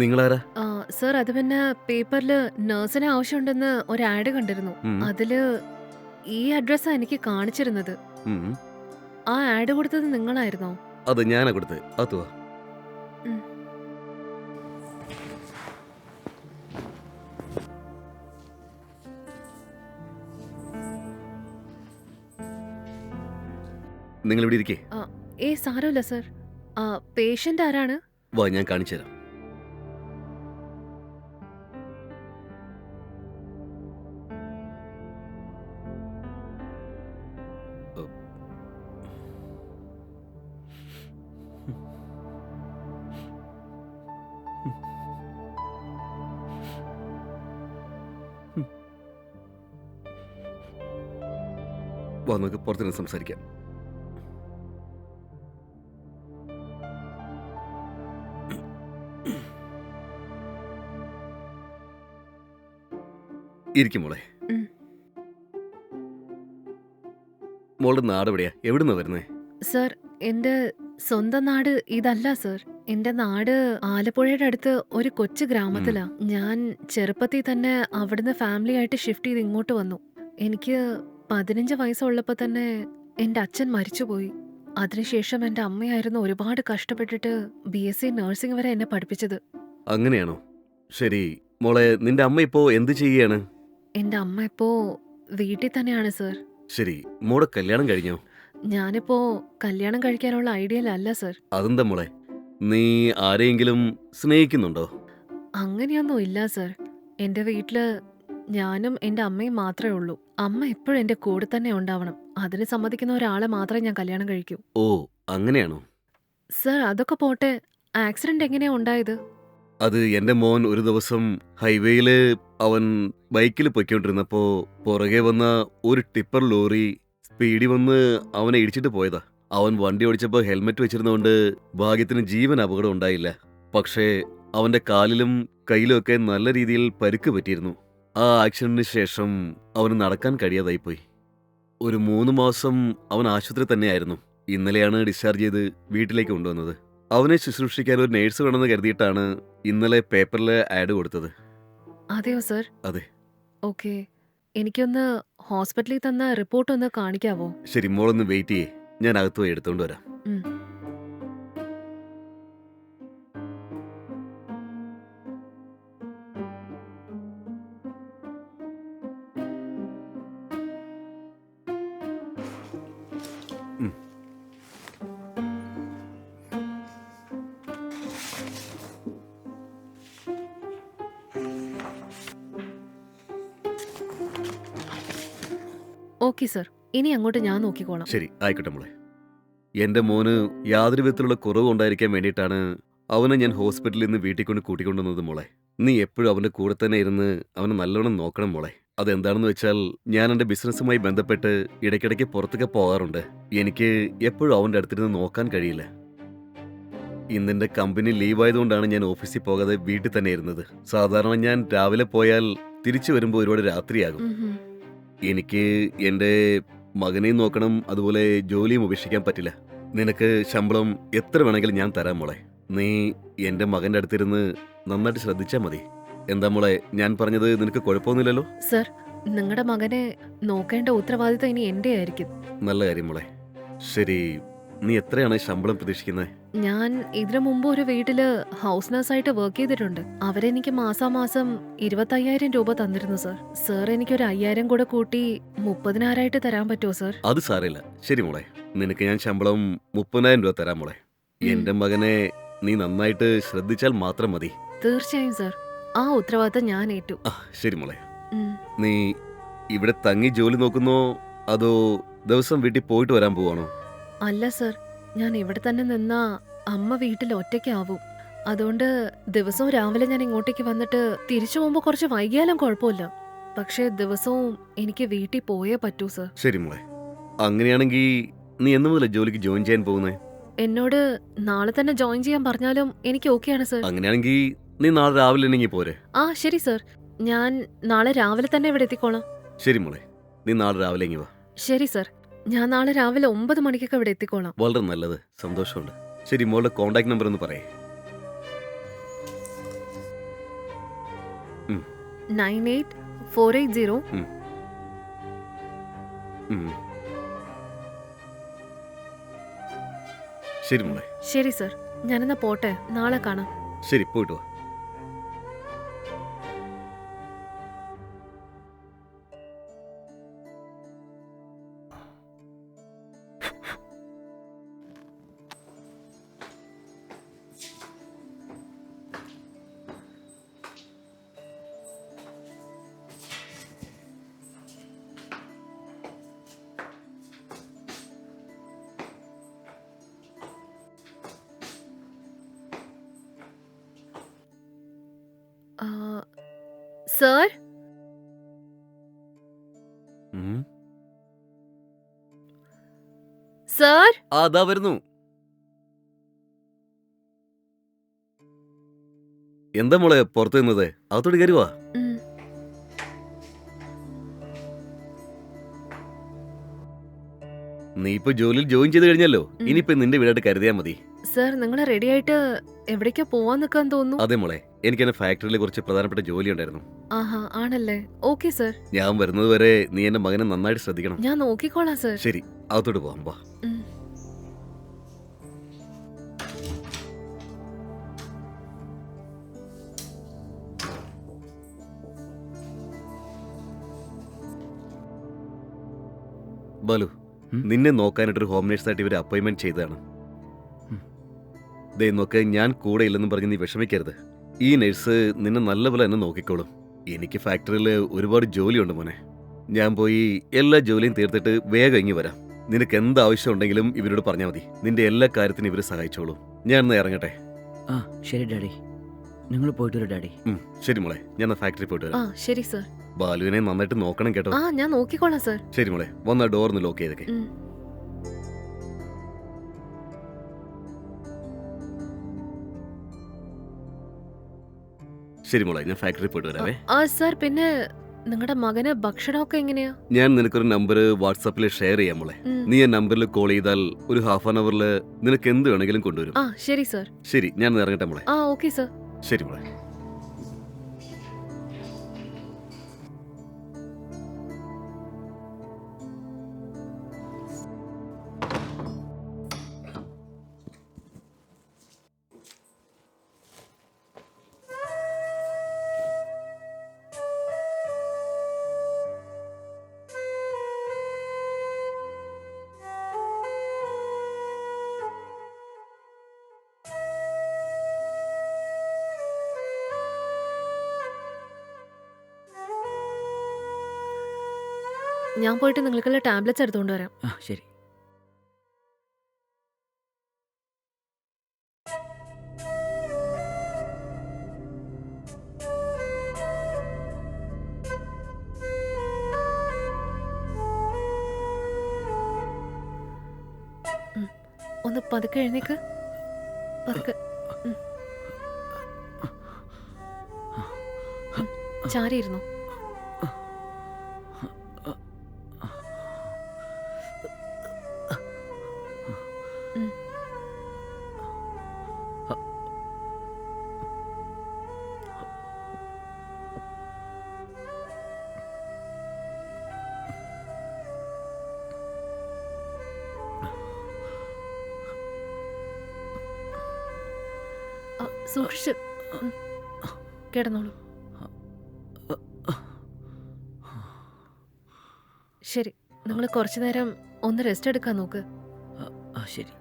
നിങ്ങളാരാ? സർ അത് പിന്നെ പേപ്പറിൽ നഴ്സിന് ആവശ്യമുണ്ടെന്ന് ഒരു ആഡ് കണ്ടിരുന്നു. അതിൽ ഈ അഡ്രസ്സാ എനിക്ക് കാണിച്ചിരുന്നത്. ആ ആഡ് കൊടുത്തത് നിങ്ങളായിരുന്നോ? അത് ഞാനാ കൊടുത്തത്. അതുവാ നിങ്ങൾ ഇവിടെ ഇരിക്കേ ഏ സാരമില്ല സർ. ആ പേഷ്യന്റ് ആരാണ്? വാ ഞാൻ കാണിച്ചു തരാം. വാ നമുക്ക് പുറത്തുനിന്ന് സംസാരിക്കാം. ഇരിക്കും മോളെ. മോളുടെ നാട് എവിടെയാ? എവിടുന്നാ വരുന്നേ? സർ എന്റെ സ്വന്തം നാട് ഇതല്ല സർ. എന്റെ നാട് ആലപ്പുഴയുടെ അടുത്ത് ഒരു കൊച്ചു ഗ്രാമത്തിലാ. ഞാൻ ചെറുപ്പത്തിൽ തന്നെ അവിടുന്ന് ഫാമിലി ആയിട്ട് ഷിഫ്റ്റ് ചെയ്ത് ഇങ്ങോട്ട് വന്നു. എനിക്ക് പതിനഞ്ച് വയസ്സുള്ളപ്പോൾ തന്നെ എന്റെ അച്ഛൻ മരിച്ചുപോയി. അതിനുശേഷം എന്റെ അമ്മയായിരുന്നു ഒരുപാട് കഷ്ടപ്പെട്ടിട്ട് ബി എസ് സി നഴ്സിംഗ് വരെ എന്നെ പഠിപ്പിച്ചത്. അങ്ങനെയാണോ? ശരി. മോളെ നിന്റെ അമ്മ ഇപ്പോ എന്ത് ചെയ്യാണ് എന്റെ അമ്മ ഇപ്പോ വീട്ടിൽ തന്നെയാണ് സർ. ശരി മോടെ കല്യാണം കഴിഞ്ഞോ? ഞാനിപ്പോ കല്യാണം കഴിക്കാനുള്ള ഐഡിയയിലല്ല സർ. അതെന്താ മോളെ? നീ ആരെയെങ്കിലും സ്നേഹിക്കുന്നുണ്ടോ? അങ്ങനെയൊന്നും ഇല്ല സർ. എന്റെ വീട്ടിൽ ഞാനും എന്റെ അമ്മയും മാത്രമേ ഉള്ളൂ. അമ്മ എപ്പോഴും എന്റെ കൂടെ തന്നെ ഉണ്ടാവണം. അതിന് സമ്മതിക്കുന്ന ഒരാളെ മാത്രമേ ഞാൻ കല്യാണം കഴിക്കൂ. ഓ അങ്ങനെയാണോ? സർ അതൊക്കെ പോട്ടെ. ആക്സിഡന്റ് എങ്ങനെയാ ഉണ്ടായത്? അത് എന്റെ മോൻ ഒരു ദിവസം ഹൈവേയിൽ അവൻ ബൈക്കിൽ പൊയ്ക്കൊണ്ടിരുന്നപ്പോ പുറകെ വന്ന ഒരു ടിപ്പർ ലോറി സ്പീഡി വന്ന് അവനെ ഇടിച്ചിട്ട് പോയതാ. അവൻ വണ്ടി ഓടിച്ചപ്പോ ഹെൽമെറ്റ് വെച്ചിരുന്നതുകൊണ്ട് ഭാഗ്യത്തിന് ജീവൻ അപകടം ഉണ്ടായില്ല. പക്ഷേ അവന്റെ കാലിലും കയ്യിലും ഒക്കെ നല്ല രീതിയിൽ പരുക്ക് പറ്റിയിരുന്നു. ആ ആക്സിഡന്റിന് ശേഷം അവന് നടക്കാൻ കഴിയാതായിപ്പോയി. ഒരു മൂന്ന് മാസം അവൻ ആശുപത്രി തന്നെയായിരുന്നു. ഇന്നലെയാണ് ഡിസ്ചാർജ് ചെയ്ത് വീട്ടിലേക്ക് കൊണ്ടുവന്നത്. അവനെ ശുശ്രൂഷിക്കാൻ ഒരു നേഴ്സ് വേണമെന്ന് കരുതിയിട്ടാണ് ഇന്നലെ പേപ്പറിൽ ആഡ് കൊടുത്തത്. അതെയോ സർ? അതെ. ഓക്കെ. എനിക്കൊന്ന് ഹോസ്പിറ്റലിൽ തന്ന റിപ്പോർട്ട് ഒന്ന് കാണിക്കാവോ? ശരി മോളൊന്ന് വെയിറ്റ് ചെയ്യേ. ഞാൻ അകത്ത് പോയി എടുത്തോണ്ട് വരാം. ഉം. Okay sir. ഇനി അങ്ങോട്ട് ഞാൻ നോക്കിക്കോളാം. ശരി ആയിക്കോട്ടെ മോളെ. എന്റെ മോന് യാതൊരു വിധത്തിലുള്ള കുറവ് ഉണ്ടായിരിക്കാൻ വേണ്ടിയിട്ടാണ് അവനെ ഞാൻ ഹോസ്പിറ്റലിൽ നിന്ന് വീട്ടിൽ കൊണ്ട് കൂട്ടിക്കൊണ്ടുവന്നത് മോളെ. നീ എപ്പോഴും അവന്റെ കൂടെ തന്നെ ഇരുന്ന് അവനെ നല്ലോണം നോക്കണം മോളെ. അതെന്താണെന്ന് വെച്ചാൽ ഞാൻ എന്റെ ബിസിനസ്സുമായി ബന്ധപ്പെട്ട് ഇടയ്ക്കിടയ്ക്ക് പുറത്തൊക്കെ പോകാറുണ്ട്. എനിക്ക് എപ്പോഴും അവന്റെ അടുത്തിരുന്ന് നോക്കാൻ കഴിയില്ല. ഇന്നെന്റെ കമ്പനി ലീവായതുകൊണ്ടാണ് ഞാൻ ഓഫീസിൽ പോകാതെ വീട്ടിൽ തന്നെ ഇരുന്നത്. സാധാരണ ഞാൻ രാവിലെ പോയാൽ തിരിച്ചു വരുമ്പോൾ ഒരുപാട് രാത്രിയാകും. ഉം. എനിക്ക് എന്റെ മകനെയും നോക്കണം അതുപോലെ ജോലിയും ഉപേക്ഷിക്കാൻ പറ്റില്ല. നിനക്ക് ശമ്പളം എത്ര വേണമെങ്കിലും ഞാൻ തരാം മോളെ. നീ എന്റെ മകന്റെ അടുത്തിരുന്ന് നന്നായിട്ട് ശ്രദ്ധിച്ചാൽ മതി. എന്താ മോളെ ഞാൻ പറഞ്ഞത് നിനക്ക് കുഴപ്പമൊന്നുമില്ലല്ലോ? സർ നിങ്ങളുടെ മകനെ നോക്കേണ്ട ഉത്തരവാദിത്തം ഇനി എന്റെ ആയിരിക്കും നല്ല കാര്യം മോളെ. ശരി നീ എത്രയാണ് ശമ്പളം പ്രതീക്ഷിക്കുന്നത് ഞാൻ ഇതിനു മുമ്പ് ഒരു വീട്ടിൽ ഹൗസ് നഴ്സായിട്ട് വർക്ക് ചെയ്തിട്ടുണ്ട്. അവരെനിക്ക് മാസാമാസം ഇരുപത്തയ്യായിരം രൂപ തന്നിരുന്നു സർ. സർ എനിക്ക് ഒരു അയ്യായിരം കൂടെ കൂട്ടി മുപ്പതിനായിരമായിട്ട് തരാൻ പറ്റുമോ സർ? അത് സാരമില്ല. ശരി മോളെ. നിനക്ക് ഞാൻ ശമ്പളം മുപ്പതിനായിരം രൂപ തരാം മോളെ. എന്റെ മകനെ നീ നന്നായിട്ട് ശ്രദ്ധിച്ചാൽ മാത്രം മതി. തീർച്ചയായും സർ. ആ ഉത്തരവാദിത്തം ഞാൻ ഏറ്റു. ആ ശരി മോളെ. നീ ഇവിടെ തങ്ങി ജോലി നോക്കുന്നോ? അതോ ദിവസം വീട്ടിൽ പോയിട്ട് വരാൻ പോവാണോ? അല്ല സർ ഞാൻ ഇവിടെ തന്നെ നിന്നാ അമ്മ വീട്ടിൽ ഒറ്റയ്ക്കാവും. അതുകൊണ്ട് ദിവസവും രാവിലെ ഞാൻ ഇങ്ങോട്ടേക്ക് വന്നിട്ട് തിരിച്ചു പോകുമ്പോൾ കുറച്ച് വൈകിയാലും കുഴപ്പമില്ല. പക്ഷേ ദിവസവും എനിക്ക് വീട്ടിൽ പോയേ പറ്റൂ സർ. ശരി മോളെ. അങ്ങനെയാണെങ്കിൽ നീ എന്ന് മുതലേ ജോലിക്ക് ജോയിൻ ചെയ്യാൻ പോകുന്നേ? എന്നോട് നാളെ തന്നെ ജോയിൻ ചെയ്യാൻ പറഞ്ഞാലും എനിക്ക് ഓക്കെയാണ് സർ. അങ്ങനെയാണെങ്കിൽ നീ നാളെ രാവിലെ ഉണ്ടെങ്കിൽ പോരെ. ആ ശരി സർ. ഞാൻ നാളെ രാവിലെ തന്നെ ഇവിടെ എത്തിക്കോളാം. ശരി മോളെ. നീ നാളെ രാവിലെ ഇങ്ങി വാ. ശരി സർ. ഞാൻ നാളെ രാവിലെ ഒമ്പത് മണിക്കൊക്കെ ഇവിടെ എത്തിക്കോളാം. വളരെ നല്ലത്. സന്തോഷമുണ്ട്. ശരി മോളുടെ കോണ്ടാക്ട് നമ്പർ ഒന്ന് പറയേ. Nine eight four eight zero. ശരി മോളെ. ശരി സർ. ഞാനെന്നാ പോട്ടെ. നാളെ കാണാം. ശരി പോയിട്ട് വാ. സർ. സർ? അതാ വരുന്നു. എന്താ മോളെ പുറത്തു നിന്നത്? അകത്തോട്ട് കയറി വാ. നീ ഇപ്പൊ ജോലിയിൽ ജോയിൻ ചെയ്ത് കഴിഞ്ഞല്ലോ. ഇനിയിപ്പോ നിന്റെ വീടായിട്ട് കരുതിയാ മതി. സർ നിങ്ങൾ റെഡി ആയിട്ട് എവിടേക്കാ പോവാൻ നിൽക്കാൻ തോന്നുന്നു? അതെ മോളെ. എനിക്ക് എന്റെ ഫാക്ടറിയിൽ കുറച്ച് പ്രധാനപ്പെട്ട ജോലി ഉണ്ടായിരുന്നു ആഹാ ആണല്ലേ. Okay sir. ഞാൻ വരുന്നത് വരെ നീ എന്റെ മകനെ നന്നായിട്ട് ശ്രദ്ധിക്കണം. ഞാൻ നോക്കിക്കോളാം സർ. ശരി അകത്തോട്ട് പോവാം വാ. ബലൂ? നിന്നെ നോക്കാനായിട്ടൊരു ഹോം നേഴ്സായിട്ട് ഇവർ അപ്പോയിൻമെന്റ് ചെയ്തതാണ്. ദേ നോക്ക് ഞാൻ കൂടെ ഇല്ലെന്ന് പറഞ്ഞ് നീ വിഷമിക്കരുത്. ഈ നഴ്സ് നിന്നെ നല്ലപോലെ തന്നെ നോക്കിക്കോളും. എനിക്ക് ഫാക്ടറിയിൽ ഒരുപാട് ജോലിയുണ്ട് മോനെ. ഞാൻ പോയി എല്ലാ ജോലിയും തീർത്തിട്ട് വേഗം ഇങ്ങി വരാം. നിനക്ക് എന്ത് ആവശ്യം ഉണ്ടെങ്കിലും ഇവരോട് പറഞ്ഞാൽ മതി. നിന്റെ എല്ലാ കാര്യത്തിനും ഇവർ സഹായിച്ചോളൂ. ഞാൻ ഒന്ന് ഇറങ്ങട്ടെ. ആ ശരി ഡാഡി. നിങ്ങൾ പോയിട്ട് വരും ഡാഡി. ശരി മോളെ. ഞാൻ ഫാക്ടറി പോയിട്ട് ആ വരാം ശരി സർ. ബാലുവിനെ നന്നായിട്ട് നോക്കണം കേട്ടോ. ആ ഞാൻ നോക്കിക്കോളാം സർ. ശരി മോളെ വന്ന ഡോർ ഒന്ന് ലോക്ക് ചെയ്തേക്കെ. ഉം. ശരി മോളെ ഞാൻ ഫാക്ടറി പോയിട്ട് വരാവേ. ആ സർ പിന്നെ നിങ്ങളുടെ മകന് ഭക്ഷണമൊക്കെ എങ്ങനെയാ? ഞാൻ നിനക്കൊരു നമ്പർ വാട്സാപ്പിൽ ഷെയർ ചെയ്യാം മോളെ. ഉം. നീ ആ നമ്പറിൽ കോൾ ചെയ്താൽ ഒരു ഹാഫ് ആൻ അവറിൽ നിനക്ക് എന്ത് വേണമെങ്കിലും കൊണ്ടുവരും. ആ ശരി സർ. ശരി ഞാൻ ഇറങ്ങട്ടെ മോളെ. ആ ഓക്കെ സർ. ശരി മോളെ. ഞാൻ പോയിട്ട് നിങ്ങൾക്കുള്ള ടാബ്ലറ്റ്സ് എടുത്തുകൊണ്ട് വരാം. ആ ശരി. ഒന്ന് പതുക്കെ എഴുന്നേക്ക്. പതുക്കെ. ചാരിയിരുന്നോ. സൂക്ഷിച്ച്. കിടന്നോളൂ ശരി നിങ്ങൾ കുറച്ചു നേരം ഒന്ന് റെസ്റ്റ് എടുക്കാൻ നോക്ക് ശരി.